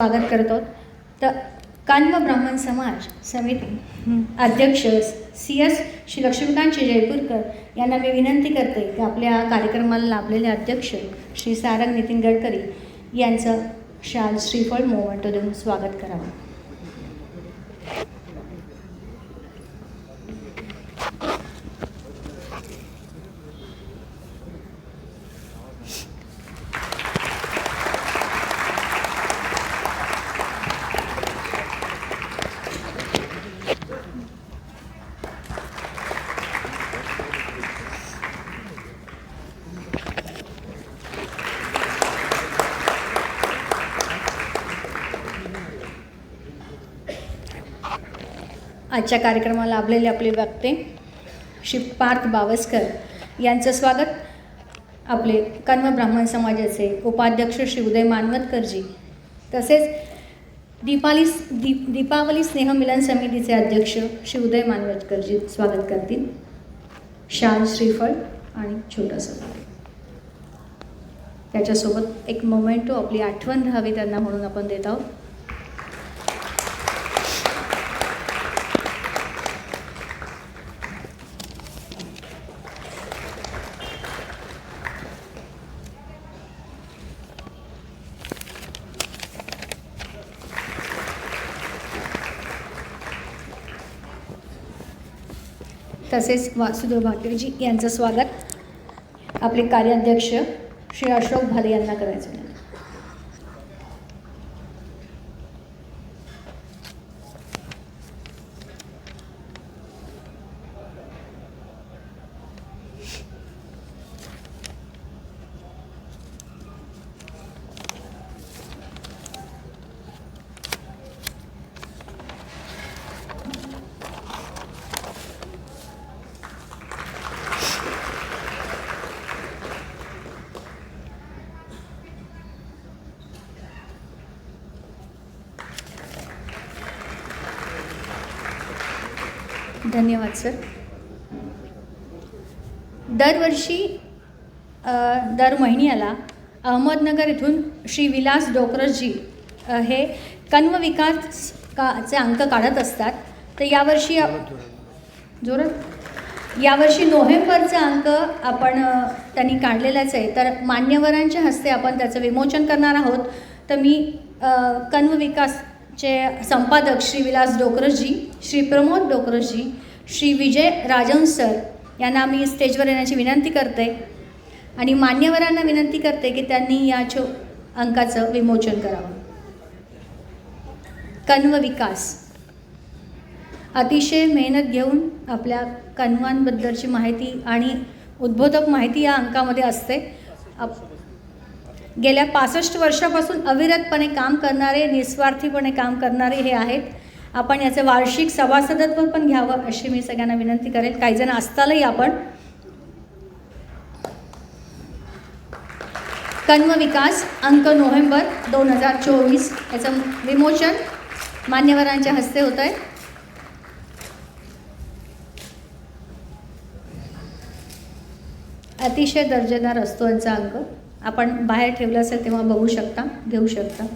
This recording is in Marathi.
स्वागत करतो तर कान्व ब्राह्मण समाज समिती अध्यक्ष सी एस श्री लक्ष्मीकांत जयपूरकर यांना मी विनंती करते की आपल्या कार्यक्रमाला लाभलेले अध्यक्ष श्री सारंग नितीन गडकरी यांचं शाल श्रीफळ मोमेंटो देऊन स्वागत करावं. आजच्या कार्यक्रमाला लाभलेले आपले वक्ते श्री पार्थ बावस्कर यांचं स्वागत. आपले कन्व ब्राह्मण समाजाचे उपाध्यक्ष श्री उदय मानवतकरजी तसेच दीपाली दीप दीपावली स्नेहमिलन समितीचे अध्यक्ष श्री उदय मानवतकरजी स्वागत करतील. शाल श्रीफळ आणि छोटंसं. त्याच्यासोबत एक मोमेंटो आपली आठवण राहावी त्यांना म्हणून आपण देत आहोत. तसेच वासुदेव भाकरेजी यांचं स्वागत. आपले कार्याध्यक्ष श्री अशोक भाले यांना करायचं धन्यवाद सर. दरवर्षी दर महिन्याला अहमदनगर इथून श्री विलास डोकरजी हे कन्व विकास काचे अंक काढत असतात. तर यावर्षी जोरात. यावर्षी नोव्हेंबरचा अंक आपण त्यांनी काढलेलाच आहे. तर मान्यवरांच्या हस्ते आपण त्याचं विमोचन करणार आहोत. तर मी अ, चे संपादक श्री विलास डोकरसजी श्री प्रमोद डोकरसजी श्री विजय राजन सर यांना मी स्टेजवर येण्याची विनंती करते आणि मान्यवरांना विनंती करते की त्यांनी या छो अंकाचं विमोचन करावं. कन्व विकास. अतिशय मेहनत घेऊन आपल्या कण्वांबद्दलची माहिती आणि उद्बोधक माहिती या अंकामध्ये असते. आप गेल्या पासष्ट वर्षापासून अविरतपणे काम करणारे निस्वार्थीपणे काम करणारे हे आहेत. आपण याचं वार्षिक सभासदत्व पण घ्यावं अशी मी सगळ्यांना विनंती करेन काही जण असतालही आपण. कन्व विकास अंक नोव्हेंबर दोन हजार चोवीस याचं विमोचन मान्यवरांच्या हस्ते होतं आहे अतिशय दर्जेदार असतो यांचा अंक. आपण बाहेर ठेवलं असेल तेव्हा बघू शकता घेऊ शकता.